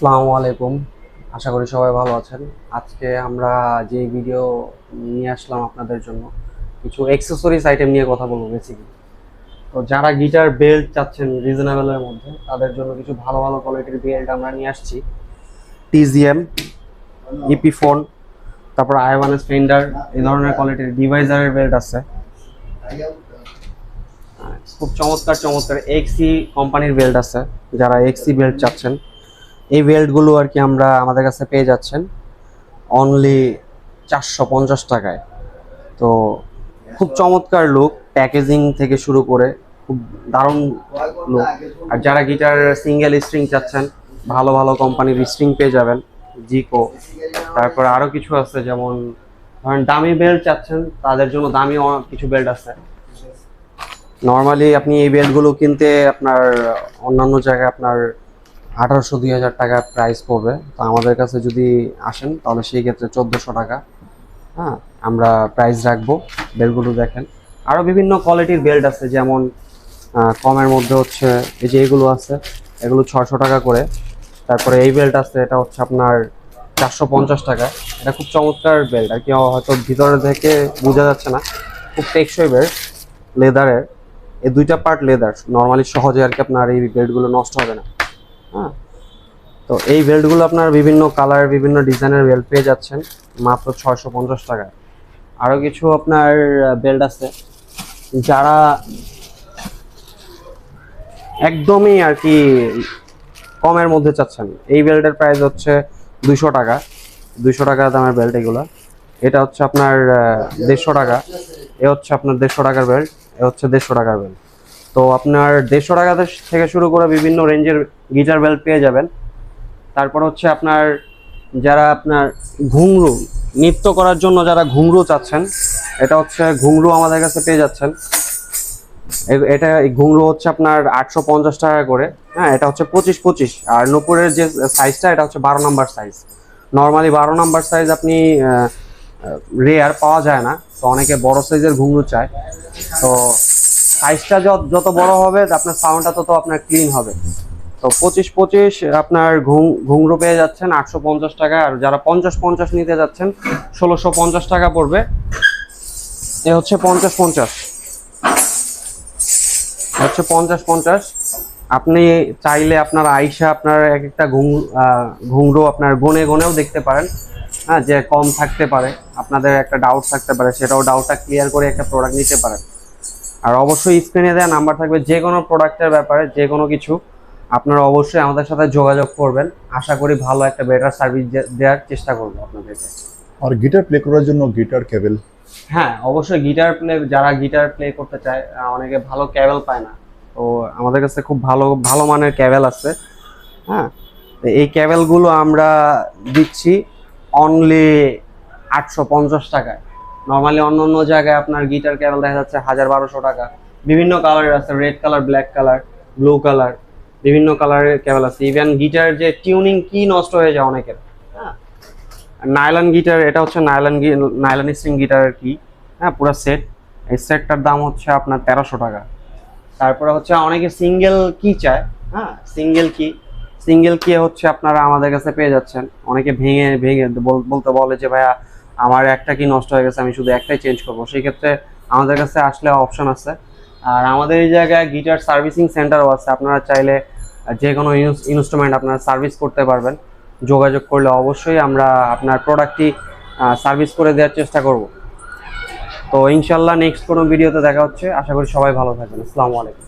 আসসালামু আলাইকুম। আশা করি সবাই ভালো আছেন। আজকে আমরা যে ভিডিও নিয়ে আসলাম আপনাদের জন্য, কিছু অ্যাক্সেসরিজ আইটেম নিয়ে কথা বলব বেসিক্যালি তো যারা গিটার বেল্ট চাচ্ছেন রিজনেবলের মধ্যে, তাদের জন্য কিছু ভালো ভালো কোয়ালিটির বেল্ট আমরা নিয়ে আসছি। টিজিএম ইপি ফোন তারপর আইওয়ানেস ফেন্ডার এই ধরনের কোয়ালিটির ডিভাইজারের বেল্ট আছে। খুব চমৎকার চমৎকার এক্সি কোম্পানির বেল্ট আছে। যারা এক্সি বেল্ট চাচ্ছেন এই বেল্টগুলো আর কি আমরা আমাদের কাছে পেয়ে যাচ্ছেন অনলি চারশো পঞ্চাশ টাকায়। তো খুব চমৎকার লুক প্যাকেজিং থেকে শুরু করে খুব দারুণ লুক আর যারা গিটার সিঙ্গেল স্ট্রিং চাচ্ছেন, ভালো ভালো কোম্পানির স্ট্রিং পেয়ে যাবেন জিকো তারপর আরও কিছু আছে যেমন, ধরেন দামি বেল্ট চাচ্ছেন, তাদের জন্য দামি কিছু বেল্ট আছে। নর্মালি আপনি এই বেল্টগুলো কিনতে আপনার অন্যান্য জায়গায় আপনার আঠারোশো, দুই হাজার টাকা প্রাইস পড়বে। তো আমাদের কাছে যদি আসেন, তাহলে সেই ক্ষেত্রে চোদ্দোশো টাকা হ্যাঁ আমরা প্রাইস রাখব। বেল্টগুলো দেখেন। আরও বিভিন্ন কোয়ালিটির বেল্ট আছে, যেমন কমের মধ্যে হচ্ছে, এই যে এগুলো আছে, এগুলো ছশো টাকা করে। তারপরে এই বেল্ট আছে, এটা হচ্ছে আপনার চারশো পঞ্চাশ টাকা। এটা খুব চমৎকার বেল্ট আর কি, হয়তো ভিতরে থেকে বোঝা যাচ্ছে না। খুব টেকসই বেল্ট লেদারের এই দুইটা পার্ট লেদার নর্মালি সহজে আর কি আপনার এই বেল্টগুলো নষ্ট হবে না। হ্যাঁ তো এই বেল্টগুলো আপনার বিভিন্ন কালার, বিভিন্ন ডিজাইনের বেল্ট পেয়ে যাচ্ছেন, মাত্র ছয়শো পঞ্চাশ টাকায় আরও কিছু আপনার বেল্ট আছে, যারা একদমই আর কি কমের মধ্যে চাচ্ছেন। এই বেল্টের প্রাইস হচ্ছে দুইশো টাকা দুইশো টাকা দামের বেল্ট এগুলো। এটা হচ্ছে আপনার দেড়শো টাকা, এ হচ্ছে আপনার দেড়শো টাকার বেল্ট, এ হচ্ছে দেড়শো টাকার বেল্ট। তো আপনার দেড়শো টাকা থেকে শুরু করে বিভিন্ন রেঞ্জের গিটার বেল্ট পেয়ে যাবেন। তারপর হচ্ছে আপনার যারা আপনার ঘুংরু নৃত্য করার জন্য যারা ঘুংরু চাচ্ছেন, এটা হচ্ছে ঘুংরু আমাদের কাছে পেয়ে যাচ্ছেন। এটা ঘুংরু হচ্ছে আপনার আটশো পঞ্চাশ টাকা করে। হ্যাঁ এটা হচ্ছে পঁচিশ পঁচিশ। আর নূপুরের যে সাইজটা এটা হচ্ছে বারো নাম্বার সাইজ নর্মালি বারো নাম্বার সাইজ আপনি রেয়ার পাওয়া যায় না। তো অনেকে বড় সাইজের ঘুংরু চায়। তো সাইজটা যত যত বড় হবে, আপনার সাউন্ডটা তত আপনার ক্লিন হবে। তো পঁচিশ পঁচিশ আপনার ঘুংরু পেয়ে যাচ্ছেন আটশো পঞ্চাশ টাকা। আর যারা পঞ্চাশ পঞ্চাশ নিতে যাচ্ছেন, ষোলোশো পঞ্চাশ টাকা পড়বে। এ হচ্ছে পঞ্চাশ পঞ্চাশ হচ্ছে পঞ্চাশ পঞ্চাশ আপনি চাইলে আপনার আইসা আপনার এক একটা ঘুংরু আপনার গনে গনেও দেখতে পারেন। হ্যাঁ যে কম থাকতে পারে। আপনাদের একটা ডাউট থাকতে পারে, সেটাও ডাউটটা ক্লিয়ার করে একটা প্রোডাক্ট নিতে পারেন। আর অবশ্যই স্ক্রিনে দেওয়া নাম্বার থাকবে যে কোনো প্রোডাক্টের ব্যাপারে যে কোনো কিছু আপনারা অবশ্যই আমাদের সাথে যোগাযোগ করবেন। আশা করি ভালো একটা বেটার সার্ভিস দেওয়ার চেষ্টা করব আপনাদেরকে। আর গিটার প্লে করার জন্য গিটার কেবল হ্যাঁ অবশ্যই গিটার প্লে যারা গিটার প্লে করতে চায় অনেকে ভালো ক্যাবেল পায় না। তো আমাদের কাছে খুব ভালো ভালো মানের ক্যাবেল আছে। হ্যাঁ তো এই ক্যাবেলগুলো আমরা দিচ্ছি অনলি আটশো পঞ্চাশ টাকায়। নর্মালি অন্য অন্য জায়গায় আপনার গিটার ক্যাবেল দেখা যাচ্ছে হাজার বারোশো টাকা। বিভিন্ন কালারের আছে red colour black colour blue colour বিভিন্ন কালারের ক্যাবেল আছে। ইভেন গিটার যে টিউনিং কি নষ্ট হয়ে যায় অনেকের। হ্যাঁ। নাইলন গিটার এটা হচ্ছে নাইলন নাইলন স্ট্রিং গিটারের কি হ্যাঁ পুরো সেট এই সেটটার দাম হচ্ছে আপনার তেরোশো টাকা। তারপরে হচ্ছে অনেকে সিঙ্গেল কি চায়। হ্যাঁ সিঙ্গেল কি সিঙ্গেল কি হচ্ছে আপনারা আমাদের কাছে পেয়ে যাচ্ছেন। অনেকে ভেঙে ভেঙে বলতে বলে যে, ভাইয়া আমার একটা কি নষ্ট হয়ে গেছে, আমি শুধু একটাই চেঞ্জ করব। সেই ক্ষেত্রে আমাদের কাছে আসলে অপশন আছে। আর আমাদের এই জায়গায় গিটার সার্ভিসিং সেন্টারও আছে। আপনারা চাইলে যে কোনো ইনস্ট্রুমেন্ট আপনারা সার্ভিস করতে পারবেন। যোগাযোগ করলে অবশ্যই আমরা আপনার প্রোডাক্টটি সার্ভিস করে দেওয়ার চেষ্টা করব। তো ইনশাল্লাহ নেক্সট কোনো ভিডিওতে দেখা হচ্ছে। আশা করি সবাই ভালো থাকবেন। আসসালামু আলাইকুম।